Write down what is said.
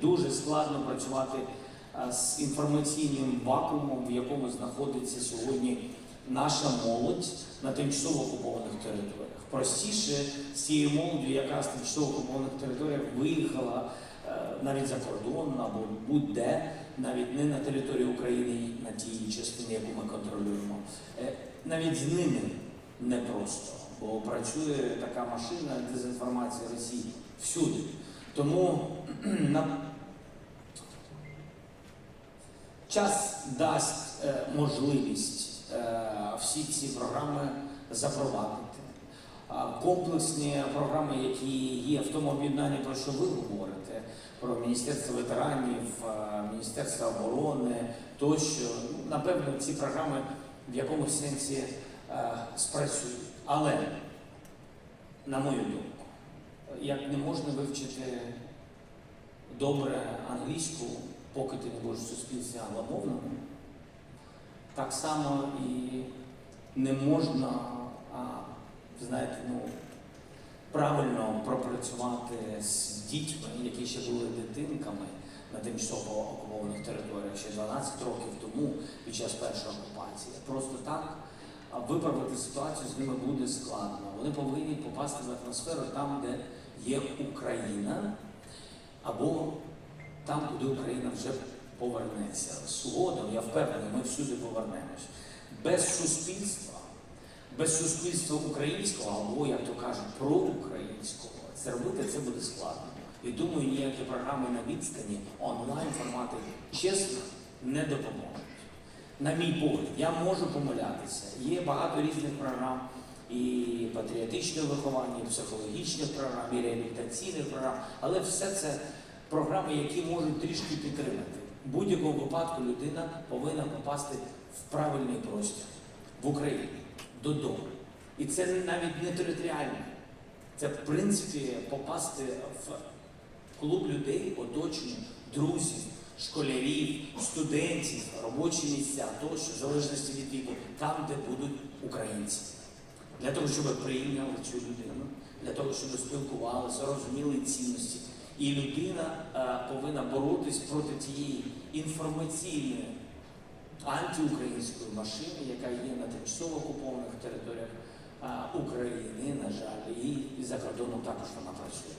Дуже складно працювати е, з інформаційним вакуумом, в якому знаходиться сьогодні наша молодь на тимчасово окупованих територіях. Простіше з цією молоддю, яка з тимчасово окупованих територіях виїхала е, навіть за кордон або будь-де, навіть не на території України, на тій частині, яку ми контролюємо. Е, Навіть з ними непросто, бо працює така машина дезінформації Росії всюди. Тому на час дасть е, можливість е, всі ці програми запровадити. А Комплексні програми, які є в тому об'єднанні, про що ви говорите, про Міністерство ветеранів, е, Міністерство оборони тощо. Ну, Напевно, ці програми в якомусь сенсі е, спрацюють. Але, на мою думку, як не можна вивчити добре англійську, поки ти не будеш в суспільстві англомовному, так само і не можна, а, знаєте, ну, правильно пропрацювати з дітьми, які ще були дитинками на тимчасово окупованих територіях ще 12 років тому під час першої окупації. Просто так виправити ситуацію з ними буде складно. Вони повинні попасти в атмосферу там, де є Україна, або там, куди Україна вже повернеться. Згодом, я впевнений, ми всюди повернемось. Без суспільства, без суспільства українського, або, як то кажуть, проукраїнського, це робити це буде складно. І думаю, ніякі програми на відстані, онлайн формати чесно не допоможуть. На мій погляд, я можу помилятися. Є багато різних програм і патріотичного виховання, і психологічних програм, і реабілітаційних програм, але все це програми, які можуть трішки підтримати. В будь-якому випадку людина повинна попасти в правильний простір в Україні додому. І це навіть не територіально. Це в принципі попасти в клуб людей, оточення, друзів, школярів, студентів, робочі місця, тощо, в залежності від віку, там, де будуть українці. Для того, щоб прийняли цю людину, для того, щоб спілкувалися, розуміли цінності. І людина е, повинна боротись проти тієї інформаційної антиукраїнської машини, яка є на тимчасово окупованих територіях е, України, на жаль, і, і за кордоном також вона працює.